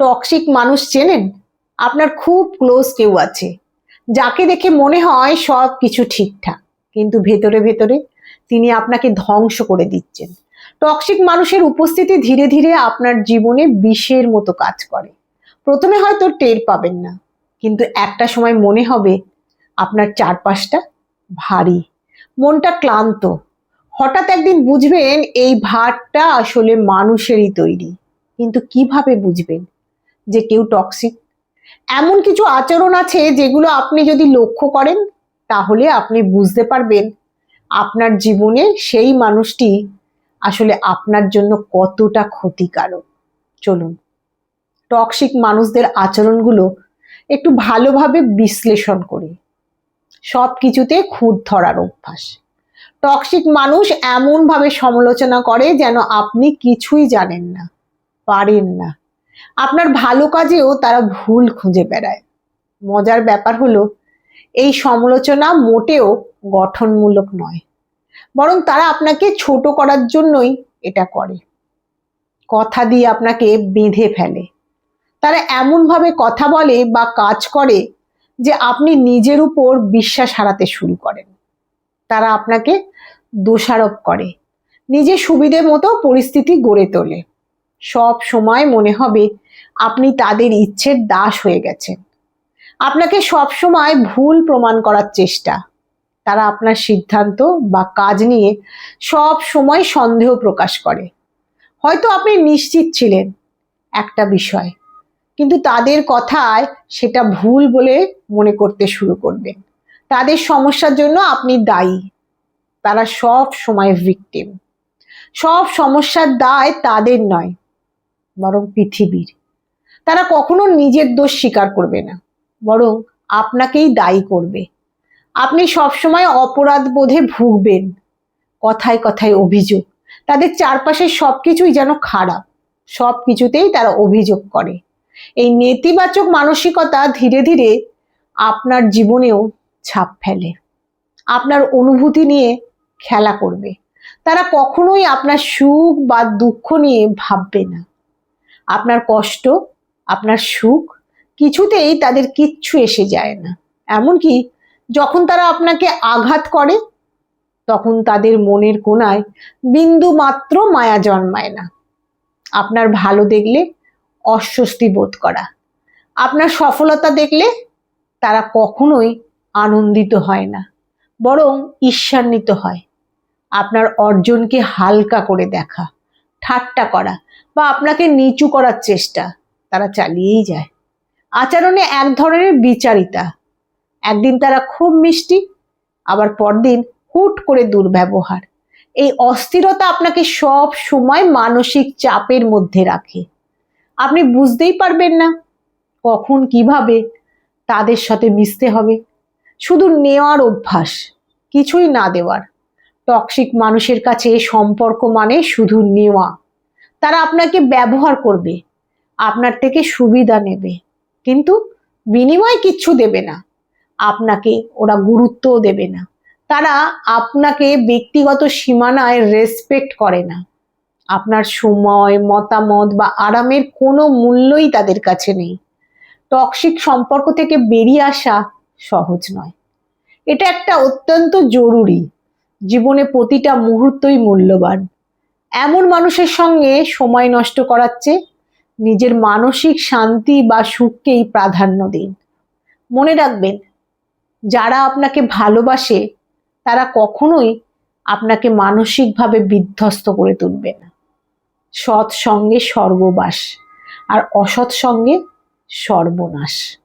Toxic মানুষ চেনেন? আপনার খুব ক্লোজ কেউ আছে। যাকে দেখে মনে হয় সব কিছু ঠিকঠাক, কিন্তু ভেতরে ভেতরে তিনি আপনাকে ধ্বংস করে দিচ্ছেন। টক্সিক মানুষের উপস্থিতি ধীরে ধীরে আপনার জীবনে বিষের মতো কাজ করে। প্রথমে হয়তো টের পাবেন না, কিন্তু একটা সময় মনে হবে আপনার চারপাশটা ভারী, মনটা ক্লান্ত। হঠাৎ একদিন বুঝবেন এই ভারটা আসলে মানুষেরই তৈরি, কিন্তু কীভাবে বুঝবেন? যে কেউ টক্সিক এমন কিছু আচরণ আছে যেগুলো আপনি যদি লক্ষ্য করেন, তাহলে আপনি বুঝতে পারবেন আপনার জীবনে সেই মানুষটি আসলে আপনার জন্য কতটা ক্ষতিকারক। চলুন টক্সিক মানুষদের আচরণগুলো একটু ভালোভাবে বিশ্লেষণ করি। সব কিছুতে খুঁত ধরার অভ্যাস। টক্সিক মানুষ এমনভাবে সমালোচনা করে যেন আপনি কিছুই জানেন না, পারেন না। আপনার ভালো কাজেও তারা ভুল খুঁজে বেড়ায়। মজার ব্যাপার হলো, এই সমালোচনা মোটেও গঠনমূলক নয়। বরং তারা আপনাকে ছোট করার জন্যই এটা করে। কথা দিয়ে আপনাকে বেঁধে ফেলে। তারা এমনভাবে কথা বলে বা কাজ করে যে আপনি নিজের উপর বিশ্বাস হারাতে শুরু করেন। তারা আপনাকে দোষারোপ করে। নিজের সুবিধে মতো পরিস্থিতি গড়ে তোলে। সব সময় মনে হবে আপনি তাদের ইচ্ছের দাস হয়ে গেছেন। আপনাকে সব সময় ভুল প্রমাণ করার চেষ্টা। তারা আপনার সিদ্ধান্ত বা কাজ নিয়ে সব সময় সন্দেহ প্রকাশ করে। হয়তো আপনি নিশ্চিত ছিলেন একটা বিষয়, কিন্তু তাদের কথায় সেটা ভুল বলে মনে করতে শুরু করবেন। তাদের সমস্যার জন্য আপনি দায়ী। তারা সব সময় ভিকটিম সব সমস্যার দায় তাদের নয়। বরং পৃথিবীর। তারা কখনো নিজের দোষ স্বীকার করবে না, বরং আপনাকেই দায়ী করবে। আপনি সবসময় অপরাধ বোধে ভুগবেন। কথায় কথায় অভিযোগ। তাদের চারপাশের সব কিছুই যেন খারাপ। সব কিছুতেই তারা অভিযোগ করে। এই নেতিবাচক মানসিকতা ধীরে ধীরে আপনার জীবনেও ছাপ ফেলে। আপনার অনুভূতি নিয়ে খেলা করবে। তারা কখনোই আপনার সুখ বা দুঃখ নিয়ে ভাববে না। আপনার কষ্ট, আপনার সুখ কিছুতেই তাদের কিচ্ছু এসে যায় না। এমনকি যখন তারা আপনাকে আঘাত করে, তখন তাদের মনের কোনায় বিন্দু মাত্র মায়া জন্মায় না। আপনার ভালো দেখলে অস্বস্তি বোধ করা। আপনার সফলতা দেখলে তারা কখনোই আনন্দিত হয় না, বরং ঈর্ষান্বিত হয়। আপনার অর্জনকে হালকা করে দেখা, ঠাট্টা করা বা আপনাকে নিচু করার চেষ্টা, তারা চালিয়েই যায়। আচরণে এক ধরনের বিচারিতা। একদিন তারা খুব মিষ্টি, আবার পরদিন হুট করে দুর্ব্যবহার। এই অস্থিরতা আপনাকে সব সময় মানসিক চাপের মধ্যে রাখে। আপনি বুঝতেই পারবেন না কখন কীভাবে তাদের সাথে মিশতে হবে। শুধু নেওয়ার অভ্যাস, কিছুই না দেওয়ার। টক্সিক মানুষের কাছে সম্পর্ক মানে শুধু নেওয়া। তারা আপনাকে ব্যবহার করবে, আপনার থেকে সুবিধা নেবে। কিন্তু বিনিময় কিচ্ছু দেবে না, আপনাকে ওরা গুরুত্বও দেবে না। তারা আপনাকে ব্যক্তিগত সীমানায় রেসপেক্ট করে না। আপনার সময়, মতামত বা আরামের কোনো মূল্যই তাদের কাছে নেই। টক্সিক সম্পর্ক থেকে বেরিয়ে আসা সহজ নয়। এটা একটা অত্যন্ত জরুরি। জীবনে প্রতিটা মুহূর্তই মূল্যবান। এমন মানুষের সঙ্গে সময় নষ্ট করাচ্ছে, নিজের মানসিক শান্তি বা সুখকেই প্রাধান্য দিন। মনে রাখবেন, যারা আপনাকে ভালোবাসে, তারা কখনোই আপনাকে মানসিকভাবে বিধ্বস্ত করে তুলবে না। সৎ সঙ্গে স্বর্গবাস আর অসৎ সঙ্গে সর্বনাশ।